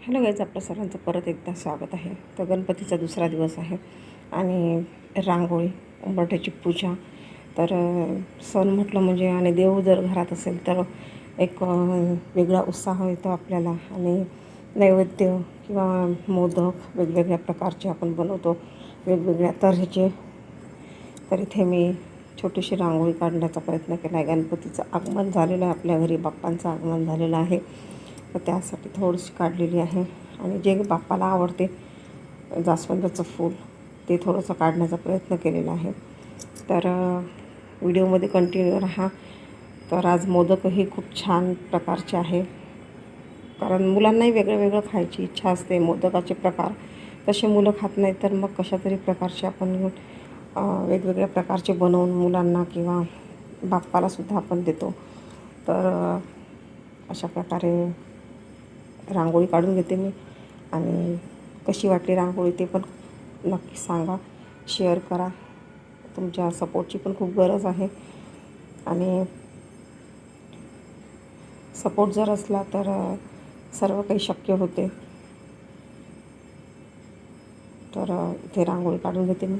Hello guys आपल्या सर्वांचं परत एकदा स्वागत आहे. तर गणपतीचा दुसरा दिवस आहे आणि रांगोळी उंबरठ्याची पूजा. तर सण म्हटलं म्हणजे आणि देव जर घरात असेल तर एक वेगळा उत्साह येतो आपल्याला आणि नैवेद्य किंवा मोदक वेगवेगळ्या प्रकारचे आपण बनवतो. वेगवेगळ्या तऱ्हेचे. तर इथे मी छोटीशी रांगोळी काढण्याचा प्रयत्न केला आहे गणपतीचं आगमन झालेलं आहे आपल्या घरी बाप्पांचं आगमन झालेलं आहे. तर त्यासाठी थोडीशी काढलेली आहे. आणि जे बाप्पाला आवडते जास्वंदाचं फूल ते थोडंसं काढण्याचा प्रयत्न केलेला आहे. तर व्हिडिओमध्ये कंटिन्यू राहा. तर आज मोदकही खूप छान प्रकारचे आहे. कारण मुलांनाही वेगळं वेगळं खायची इच्छा असते मोदकाचे प्रकार. तसे मुलं खात नाही तर मग कशा तरी प्रकारचे आपण वेगवेगळ्या प्रकारचे बनवून मुलांना किंवा बाप्पालासुद्धा आपण देतो. तर अशा प्रकारे रांगोळी काढून घेते मी. आणि कशी वाटली रांगोळी ते पण नक्की सांगा. शेअर करा. तुमच्या सपोर्टची पण खूप गरज आहे. आणि सपोर्ट जर असला तर सर्व काही शक्य होते. तर इथे रांगोळी काढून घेते मी.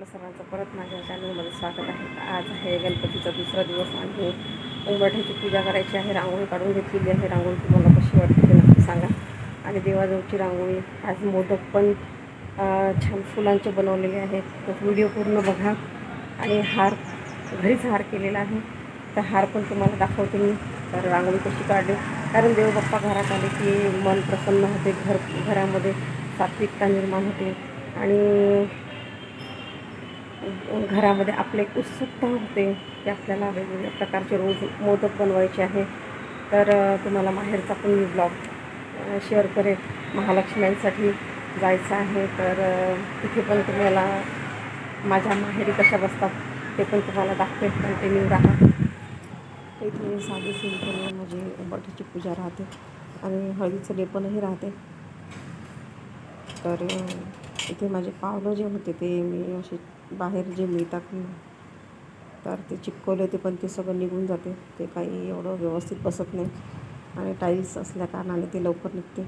आपलं सर्वांचं परत माझ्या चॅनलमध्ये स्वागत आहे. आज आहे गणपतीचा दुसरा दिवस आणि उंबरठ्याची पूजा करायची आहे. रांगोळी काढून घेतलेली आहे. रांगोळी तुम्हाला कशी वाटते ते नक्की सांगा. आणि देवाजवळची रांगोळी आज मोदक पण छान फुलांचे बनवलेले आहेत. तर व्हिडिओ पूर्ण बघा. आणि हार घरीच हार केलेला आहे. तर हार पण तुम्हाला दाखवते मी. तर रांगोळी कशी काढली? कारण देवबाप्पा घरात आले की मन प्रसन्न होते. घर घरामध्ये सात्विकता निर्माण होते. आणि घरामध्ये आपले एक उत्सुकता होते की आपल्याला वेगवेगळ्या प्रकारचे रोज मोदक बनवायचे आहे. तर तुम्हाला माहेरचा पण मी ब्लॉग शेअर करेन. महालक्ष्म्यांसाठी जायचं आहे. तर तिथे पण तुम्हाला माझ्या माहेरी कशा बसतात ते पण तुम्हाला दाखवेल कंटिन्यू राहा. तर इथे साधी सिंपल म्हणजे उंबरठ्याची पूजा राहते आणि हळदीचं लेपनही राहते. तर इथे माझे पावलं जे होते ते मी असे बाहेर जे मिळतात ना तर ते चिपकवले होते पण ते सगळं निघून जाते. ते काही एवढं व्यवस्थित बसत नाही. आणि टाईल्स असल्या कारणाने ते लवकर निघते.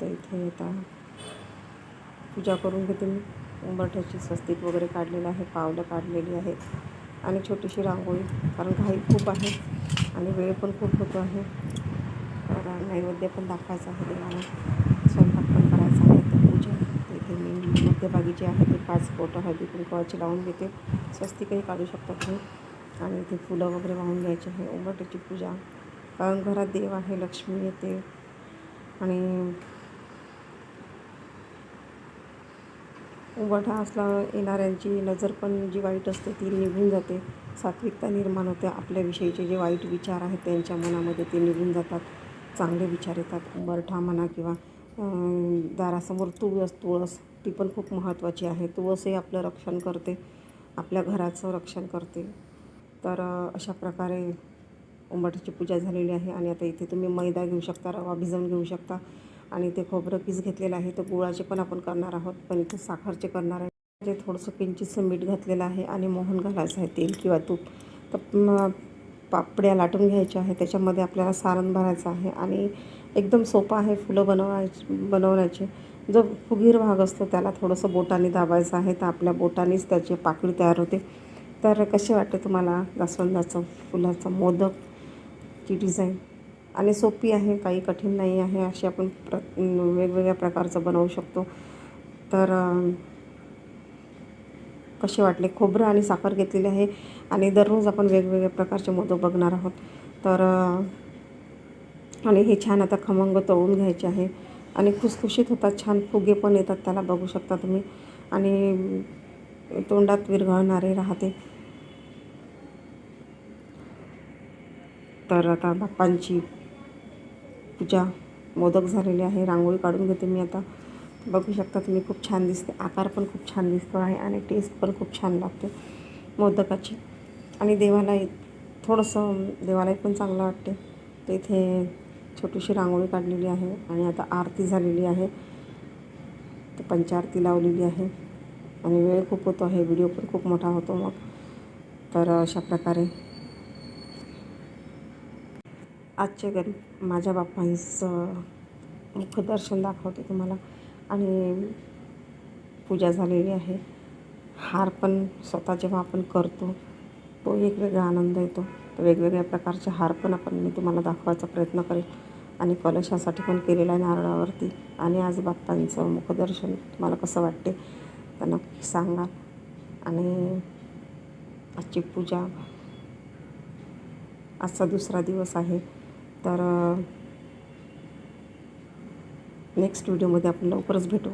तर इथे आता पूजा करून घेते मी. उंबरठ्याची स्वस्तिक वगैरे काढलेलं आहे पावलं काढलेली आहेत. आणि छोटीशी रांगोळी कारण घाई खूप आहे. आणि वेळ पण खूप होतो आहे. तर नैवेद्य पण दाखवायचा आहे देवाला स्वयंपाक पण करायचा आहे तर पूजा तर इथे मी मध्यभागी जे आहे ते पाच बोटं हळदी कुंकवाची लावून घेते. स्वस्तिकही काढू शकता तुम्ही आणि ते फुलं वगैरे वाहून घ्यायची आहे. उंबरठ्याची पूजा. कारण घरात देव आहे लक्ष्मी येते. आणि उंबरठा असला येणाऱ्यांची नजर पण जी वाईट असते ती निघून जाते. सात्विकता निर्माण होते. आपल्याविषयीचे जे वाईट विचार आहेत त्यांच्या मनामध्ये ते निघून जातात. चांगले विचार येतात. उंबरठा म्हणा किंवा दारासमोर तुळस तुळस ती पण खूप महत्त्वाची आहे. तुळसही आपलं रक्षण करते आपल्या घराचं रक्षण करते. तर अशा प्रकारे उंबरठ्याची पूजा झालेली आहे आणि आता इथे तुम्ही मैदा घेऊ शकता रवा भिजवून घेऊ शकता आणि ते खोबरं पीस घेतलेलं आहे. तर गुळाचे पण आपण करणार आहोत पण इथे साखरचे करणार आहे. ते थोडंसं किंचितसं मीठ घातलेलं आहे आणि मोहन घालायचं आहे तेल किंवा तूप. तर पापड्या लाटून घ्यायच्या आहे त्याच्यामध्ये आपल्याला सारण भरायचं आहे आणि एकदम सोपं आहे फुलं बनवायची बनवण्याचे. जो फुगीर भाग असतो त्याला थोडंसं बोटाने दाबायचं आहे. तर आपल्या बोटानेच त्याची पाकळी तयार होते. तर कसे वाटते तुम्हाला जास्वंदाचं फुलाचं मोदकची डिझाईन आणि सोपी आहे काही कठीण नाही आहे अशी आपण प्र वेगवेगळ्या प्रकारचं बनवू शकतो. तर कसे वाटले? खोबरं आणि साखर घेतलेली आहे आणि दररोज आपण वेगवेगळ्या प्रकारचे मोदक बघणार आहोत. तर आणि हे छान आता खमंग तळून घ्यायचे आहे. आणि खुसखुशीत होतात छान फुगे पण येतात त्याला बघू शकता तुम्ही. आणि तोंडात विरघळणारे राहते. तर आता बाप्पांची पूजा मोदक झालेली आहे. रांगोळी काढून घेते मी आता. बघू शकता तुम्ही खूप छान दिसते. आकार पण खूप छान दिसतो आहे आणि टेस्ट पण खूप छान लागते मोदकाची. आणि देवालाही थोडंसं देवालाही पण चांगलं वाटते. तिथे छोटीशी रांगोळी काढलेली आहे आणि आता आरती झालेली आहे. तर पंचारती लावलेली आहे. आणि वेळ खूप होतो आहे व्हिडिओ पण खूप मोठा होतो मग. तर अशा प्रकारे. आजचे गण माझ्या बाप्पांचं मुखदर्शन दाखवते तुम्हाला. आणि पूजा झालेली आहे. हार पण स्वतः जेव्हा आपण करतो तो एक वेगळा आनंद येतो. वेगवेगळ्या प्रकारचे हार पण आपण मी तुम्हाला दाखवायचा प्रयत्न करेल. आणि कलशासाठी पण केलेला आहे नारळावरती. आणि आज बाप्पांचं मुखदर्शन तुम्हाला कसं वाटते? तर नक्की सांगा. आणि आजची पूजा आजचा दुसरा दिवस आहे. तर नेक्स्ट व्हिडिओमध्ये आपण लवकरच भेटू.